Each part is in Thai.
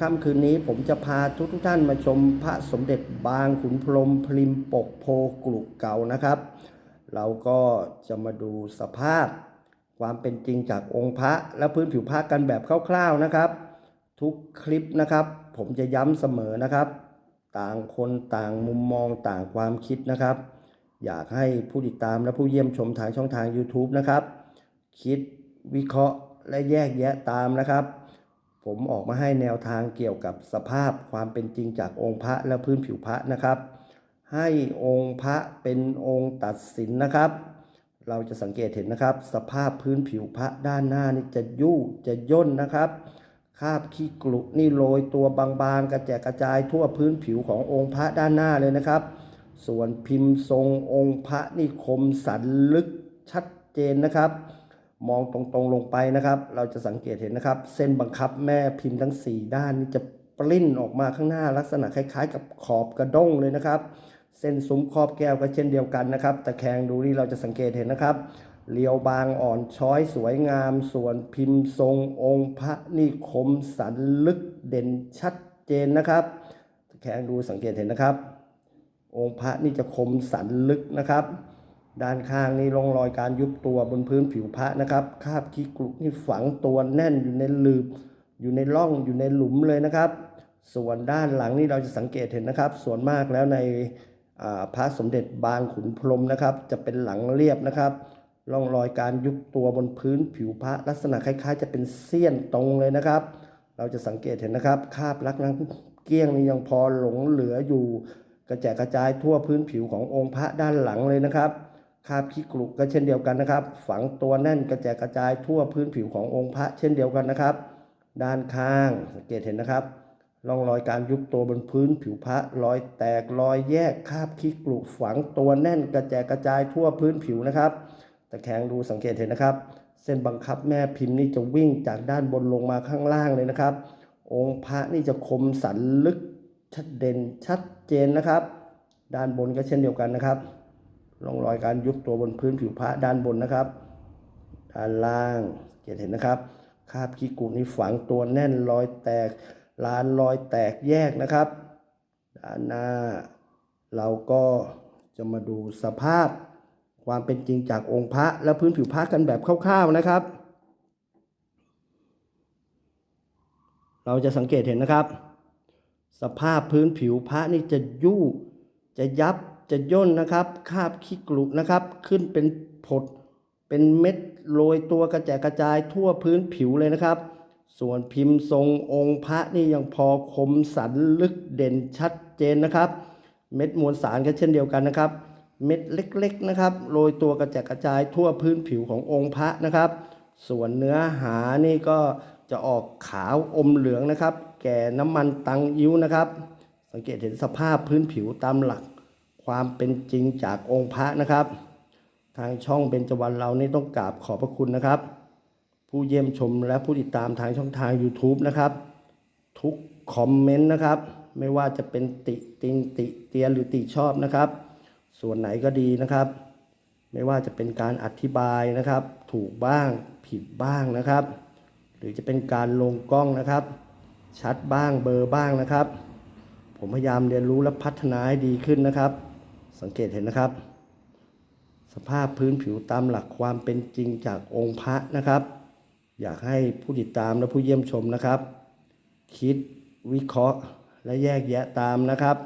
ค่ำคืนนี้ผมจะพาทุกทท่านมาชมพระสมเด็จบางขุนพรหมพริมปกโพกลุกเก่านะครับ เราก็จะมาดูสภาพ ความเป็นจริงจากองค์พระและพื้นผิวพระกันแบบคร่าวๆนะครับ ทุกคลิปนะครับ ผมจะย้ำเสมอนะครับ ต่างคนต่างมุมมองต่างความคิดนะครับ อยากให้ผู้ติดตามและผู้เยี่ยมชมทางช่องทาง YouTube นะครับ คิดวิเคราะห์และแยกแยะตามนะครับ ผมออกมาให้แนวทางเกี่ยวกับสภาพความเป็นจริงจากองค์พระและพื้นผิวพระนะครับ ให้องค์พระเป็นองค์ตัดสินนะครับ เราจะสังเกตเห็นนะครับ สภาพพื้นผิวพระด้านหน้านี่จะยุ่จะย่นนะครับคราบขี้กลุนี่โรยตัวบางๆ กระแจกกระจายทั่วพื้นผิวขององค์พระด้านหน้าเลยนะครับ ส่วนพิมพ์ทรงองค์พระนี่คมสันลึกชัดเจนนะครับ มองตรงๆลงไปนะครับ เราจะสังเกตเห็นนะครับ เส้นบังคับแม่พิมพ์ทั้ง 4 ด้านนี่จะปลิ้นออกมาข้างหน้าลักษณะคล้ายๆ กับขอบกระด้งเลยนะครับ เส้นซุ้มครอบแก้วก็เช่นเดียวกันนะครับตะแคงดูนี่เราจะสังเกตเห็นนะครับเรียวบางอ่อนช้อยสวยงาม ส่วนพิมพ์ทรงองค์พระนี่คมสันลึกเด่นชัดเจนนะครับตะแคงดูสังเกตเห็นนะครับ องค์พระนี่จะคมสันลึกนะครับ ด้านข้างนี่ร่องรอยการยุบตัวบนพื้นผิวพระนะครับคาบขี้กลุกนี่ฝังตัวแน่นอยู่ในหลืบ อยู่ในร่องอยู่ในหลุมเลยนะครับ ส่วนด้านหลังนี่เราจะสังเกตเห็นนะครับ ส่วนมากแล้วในพระสมเด็จบางขุนพรมนะครับ จะเป็นหลังเรียบนะครับร่องรอยการยุบตัวบนพื้นผิวพระลักษณะคล้าย ๆ จะเป็นเสี้ยนตรงเลยนะครับ เราจะสังเกตเห็นนะครับคราบลักน้ำเกี้ยงนี่ยังพอหลงเหลืออยู่ กระแจกกระจายทั่วพื้นผิวขององค์พระด้านหลังเลยนะครับ คาบขี้กลุกก็เช่นเดียวกันนะครับ ฝังตัวแน่นกระแจกกระจายทั่วพื้นผิวขององค์พระ เช่นเดียวกันนะครับ ด้านข้างสังเกตเห็นนะครับร่องรอยการยุบตัวบนพื้นผิวพระรอยแตกรอยแยกคาบขี้กลุฝังตัวแน่นกระแจกกระจายทั่วพื้นผิวนะครับตะแคงดูสังเกตเห็นนะครับ เส้นบังคับแม่พิมพ์นี่จะวิ่งจากด้านบนลงมาข้างล่างเลยนะครับ องค์พระนี่จะคมสันลึกชัดเด่นชัดเจนนะครับ ด้านบนก็เช่นเดียวกันนะครับ ร่องรอยการยุบตัวบนพื้นผิวพระด้านบนนะครับ ด้านล่างเกตเห็นนะครับคาบขี้กุนี่ฝังตัวแน่นรอยแตกลานรอยแตกแยกนะครับ ด้านหน้า เราก็จะมาดูสภาพความเป็นจริงจากองค์พระและพื้นผิวพระกันแบบคร่าวๆนะครับ เราจะสังเกตเห็นนะครับ สภาพพื้นผิวพระนี่จะยู่จะยับ จะย่นนะครับคาบขี้กลุนะครับ ขึ้นเป็นผด เป็นเม็ดโรยตัวกระแจกกระจายทั่วพื้นผิวเลยนะครับ ส่วนพิมพ์ทรงองค์พระนี่ยังพอคมสันลึกเด่นชัดเจนนะครับ เม็ดมวลสารก็เช่นเดียวกันนะครับ เม็ดเล็กๆนะครับโรยตัวกระแจกกระจายทั่วพื้นผิวขององค์พระนะครับ ส่วนเนื้อหานี่ก็จะออกขาวอมเหลืองนะครับ แก่น้ำมันตังยิ้วนะครับ สังเกตเห็นสภาพพื้นผิวตามหลัก ความเป็นจริงจากองค์พระนะครับ ทางช่องเบญจวรรณเรานี่ต้องกราบขอบพระคุณนะครับ ผู้เยี่ยมชมและผู้ติดตามทางช่องทาง YouTube นะครับ ทุกคอมเมนต์นะครับ ไม่ว่าจะเป็นติติงติเตียนหรือติชอบนะครับ ส่วนไหนก็ดีนะครับ ไม่ว่าจะเป็นการอธิบายนะครับ ถูกบ้างผิดบ้างนะครับ หรือจะเป็นการลงกล้องนะครับ ชัดบ้างเบอร์บ้างนะครับ ผมพยายามเรียนรู้และพัฒนาให้ดีขึ้นนะครับ สังเกตเห็นนะครับ สภาพพื้นผิวตามหลักความเป็นจริงจากองค์พระนะครับ อยากให้ผู้ติดตามและผู้เยี่ยมชมนะครับ คิดวิเคราะห์และแยกแยะตามนะครับ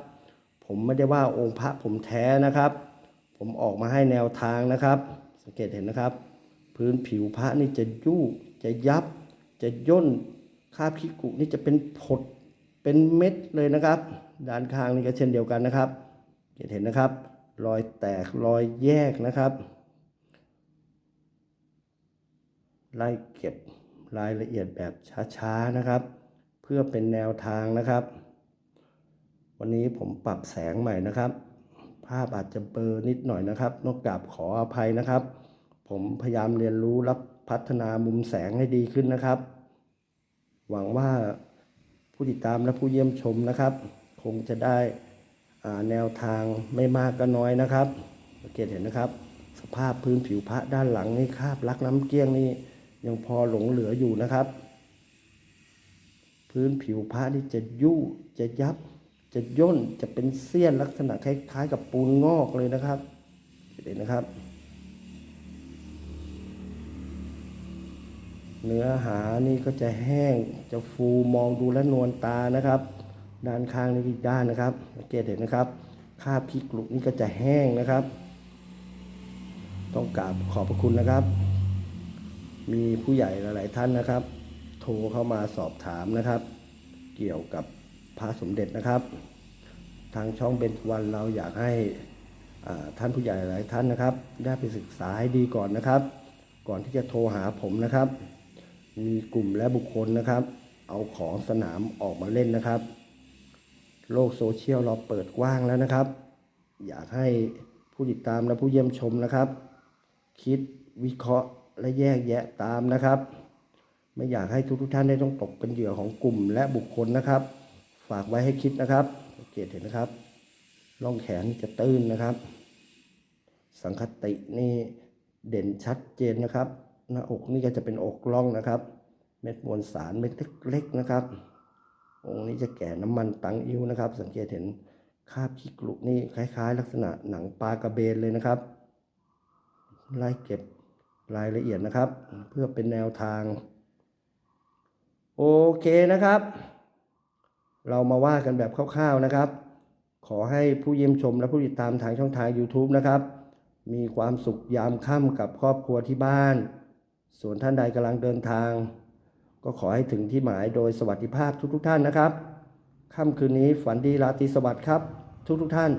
ผมไม่ได้ว่าองค์พระผมแท้นะครับ ผมออกมาให้แนวทางนะครับ สังเกตเห็นนะครับ พื้นผิวพระนี่จะยุ่จะยับ จะย่นคาบขี้กุนี่จะเป็นผดเป็นเม็ดเลยนะครับ ด้านข้างนี่ก็เช่นเดียวกันนะครับ สังเกตเห็นนะครับ รอยแตกรอยแยกนะครับ ไล่เก็บรายละเอียดแบบช้าๆนะครับ เพื่อเป็นแนวทางนะครับ วันนี้ผมปรับแสงใหม่นะครับ ภาพอาจจะเบลอนิดหน่อยนะครับนอกกาบขออภัยนะครับ ผมพยายามเรียนรู้และพัฒนามุมแสงให้ดีขึ้นนะครับ หวังว่าผู้ติดตามและผู้เยี่ยมชมนะครับ คงจะได้ แนวทางไม่มากก็น้อยนะครับสังเกตเห็นนะครับ สภาพพื้นผิวพระด้านหลังนี่คาบลักน้ำเกลี้ยงนี่ยังพอหลงเหลืออยู่นะครับ พื้นผิวพระนี่จะยุ่จะยับ จะย่นจะเป็นเสี้ยนลักษณะคล้ายๆ กับปูนงอกเลยนะครับเห็นนะครับ เนื้อหานี่ก็จะแห้งจะฟูมองดูและนวลตานะครับ ด้านข้างนี่อีกด้านนะครับสังเกตเห็นนะครับคาบพริกลุกนี่ก็จะแห้งนะครับ ต้องกราบขอบพระคุณนะครับ มีผู้ใหญ่หลาย ๆ ท่านนะครับ โทรเข้ามาสอบถามนะครับ เกี่ยวกับพระสมเด็จนะครับ ทางช่องเบนวันเราอยากให้ท่านผู้ใหญ่หลายท่านนะครับ ได้ไปศึกษาให้ดีก่อนนะครับ ก่อนที่จะโทรหาผมนะครับ มีกลุ่มและบุคคลนะครับ เอาของสนามออกมาเล่นนะครับ โลกโซเชียลเราเปิดกว้างแล้วนะครับ อยากให้ผู้ติดตามและผู้เยี่ยมชมนะครับ คิดวิเคราะห์และแยกแยะตามนะครับ ไม่อยากให้ทุกทท่านได้ต้องตกเป็นเหยื่อของกลุ่มและบุคคลนะครับ ฝากไว้ให้คิดนะครับสังเกตเห็นนะครับร่องแขนจะตื้นนะครับ สังคตินี่เด่นชัดเจนนะครับ หน้าอกนี่ก็จะเป็นอกล่องนะครับ เม็ดมวลสารเม็ดเล็กๆนะครับ องค์นี้จะแก่น้ำมันตังอิ้วนะครับ สังเกตเห็นคาบขี้กลุนี่คล้าย ๆ ลักษณะหนังปลากระเบนเลยนะครับไล่เก็บรายละเอียดนะครับ เพื่อเป็นแนวทาง โอเคนะครับ เรามาว่ากันแบบคร่าวๆนะครับ ขอให้ผู้เยี่ยมชมและผู้ติดตามทางช่องทาง YouTube นะครับ มีความสุขยามค่ำกับครอบครัวที่บ้าน ส่วนท่านใดกำลังเดินทาง ก็ขอให้ถึงที่หมายโดยสวัสดิภาพทุกๆท่านนะครับ ค่ำคืนนี้ฝันดีราตรีสวัสดิ์ครับ ทุกๆท่าน